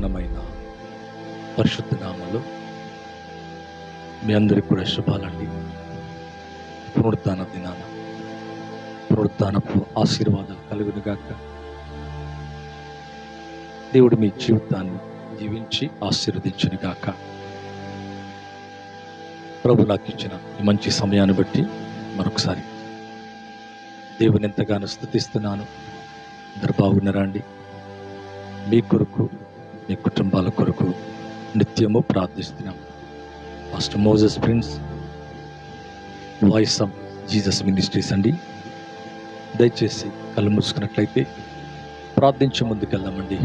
ఘనమైన పరిశుద్ధ నామలో మీ అందరికి కూడా శుభాలండి. పునరుద్ధాన దినాన పునరుద్ధానపు ఆశీర్వాదాలు కలుగును గాక. దేవుడు మీ జీవితాన్ని జీవించి ఆశీర్వదించును గాక. ప్రభు నాకు ఇచ్చిన ఈ మంచి సమయాన్ని బట్టి మరొకసారి దేవుని ఎంతగానో స్థుతిస్తున్నాను. అందరు బాగున్నారా అండి? మీ కొరకు మీ కుటుంబాల కొరకు నిత్యము ప్రార్థిస్తున్నాం. First Moses Prince voice of Jesus ministries అండి. దయచేసి కళ్ళు మూసుకున్నట్లయితే ప్రార్థించే ముందుకెళ్దామండి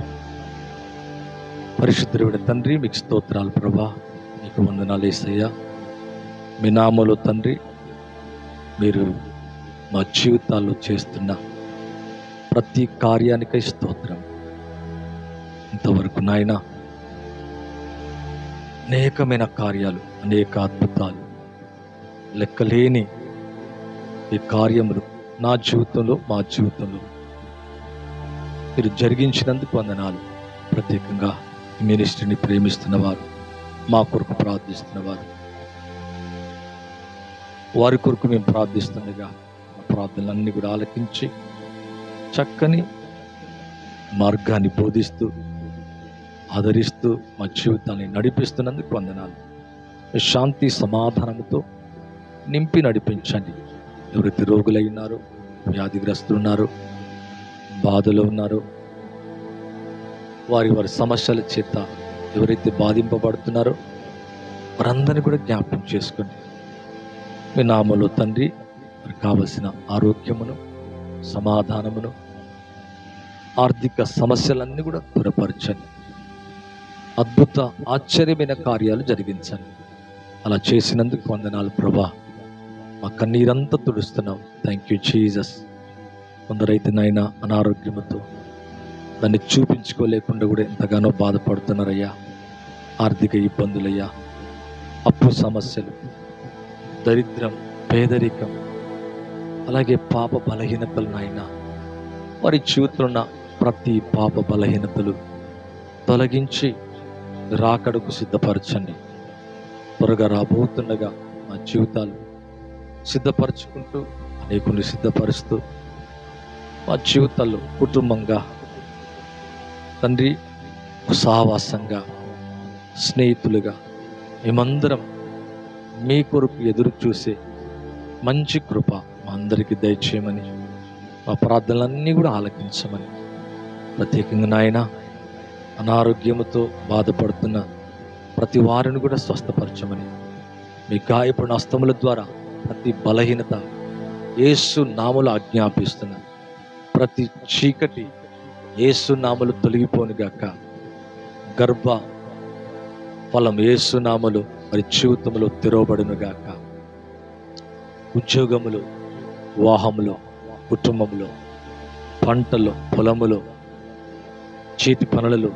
పరిశుద్ధుడి తండ్రి మీకు స్తోత్రాలు ప్రభా. మీకు వందనాలు వేసయ్యా మీ నామలో తండ్రి మీరు మా జీవితాల్లో చేస్తున్న ప్రతి కార్యానికై స్తోత్రం. నాయన. అనేకమైన కార్యాలు అనేక అద్భుతాలు లెక్కలేని ఈ కార్యములు నా జీవితంలో మా జీవితంలో మీరు జరిగించినందుకు వందనాలు. ప్రత్యేకంగా మినిస్ట్రీని ప్రేమిస్తున్నవారు మా కొరకు ప్రార్థిస్తున్నవారు వారి కొరకు మేము ప్రార్థిస్తుండగా మా ప్రార్థనలన్నీ కూడా ఆలకించి చక్కని మార్గాన్ని బోధిస్తూ ఆదరిస్తూ మా జీవితాన్ని నడిపిస్తున్నందుకు వందనాలు. శాంతి సమాధానంతో నింపి నడిపించండి. ఎవరైతే రోగులై ఉన్నారో వ్యాధిగ్రస్తులు ఉన్నారో బాధలో ఉన్నారో వారి వారి సమస్యల చేత ఎవరైతే బాధింపబడుతున్నారో వారందరినీ కూడా జ్ఞాపకం చేసుకోండి. మీ నామలో తండ్రి వారికి కావలసిన ఆరోగ్యమును సమాధానమును ఆర్థిక సమస్యలన్నీ కూడా దూరపరచండి. అద్భుత ఆశ్చర్యమైన కార్యాలు జరిగించండి అలా చేసినందుకు వందనాలు ప్రభా. మా కన్నీరంతా తుడుస్తున్నాం. థ్యాంక్ యూ జీజస్ కొందరైతే నాయన అనారోగ్యంతో దాన్ని చూపించుకోలేకుండా కూడా ఎంతగానో బాధపడుతున్నారయ్యా. ఆర్థిక ఇబ్బందులయ్యా. అప్పు సమస్యలు దరిద్రం పేదరికం అలాగే పాప బలహీనతలు నాయన. వారి జీవితంలో ఉన్న ప్రతి పాప బలహీనతలు తొలగించి రాకడకు సిద్ధపరచండి. త్వరగా రాబోతుండగా మా జీవితాలు సిద్ధపరచుకుంటూ అనేకుని సిద్ధపరుస్తూ మా జీవితాల్లో కుటుంబంగా తండ్రి సహవాసంగా స్నేహితులుగా మేమందరం మీ కొరకు ఎదురు చూసే మంచి కృప మా అందరికీ దయచేయమని మా ప్రార్థనలన్నీ కూడా ఆలకించమని ప్రత్యేకంగా నాయన అనారోగ్యముతో బాధపడుతున్న ప్రతి వారిని కూడా స్వస్థపరచమని. మీ గాయపడిన హస్తముల ద్వారా ప్రతి బలహీనత ఏసు నాములు ఆజ్ఞాపిస్తున్న. ప్రతి చీకటి ఏసు నాములు తొలగిపోనుగాక గర్భ ఫలం ఏసు నాములు మరి జీవితంలో తెరవబడునుగాక ఉద్యోగములు వివాహములో కుటుంబంలో పంటలు పొలములో చేతి పనులలో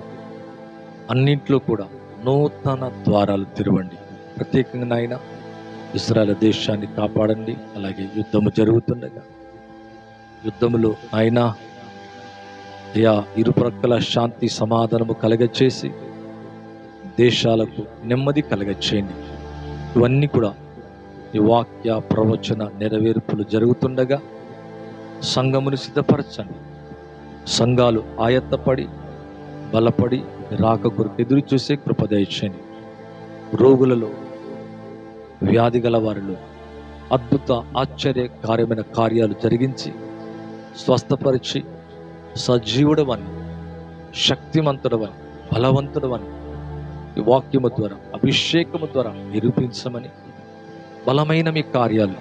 అన్నింట్లో కూడా నూతన ద్వారాలు తెరవండి. ప్రత్యేకంగా నాయన ఇస్రాయల్ దేశాన్ని కాపాడండి. అలాగే యుద్ధము జరుగుతుండగా యుద్ధములో ఆయన అయా ఇరుప్రక్కల శాంతి సమాధానము కలగచేసి దేశాలకు నెమ్మది కలగచేయండి. ఇవన్నీ కూడా ఈ వాక్య ప్రవచన నెరవేర్పులు జరుగుతుండగా సంఘమును సిద్ధపరచండి. సంఘాలు ఆయత్తపడి బలపడి రాక కొరకు ఎదురు చూసే కృపదయచ్చని రోగులలో వ్యాధి గల వారిలో అద్భుత ఆశ్చర్య కార్యమైన కార్యాలు జరిగించి స్వస్థపరిచి సజీవుడవని శక్తిమంతుడవని బలవంతుడవని వాక్యము ద్వారా అభిషేకము ద్వారా నిరూపించమని బలమైన మీ కార్యాలు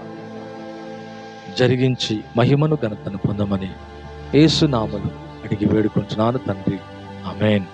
జరిగించి మహిమను ఘనతను పొందమని ఏసునామలు అడిగి వేడుకుంటున్నాను తండ్రి. అమేన్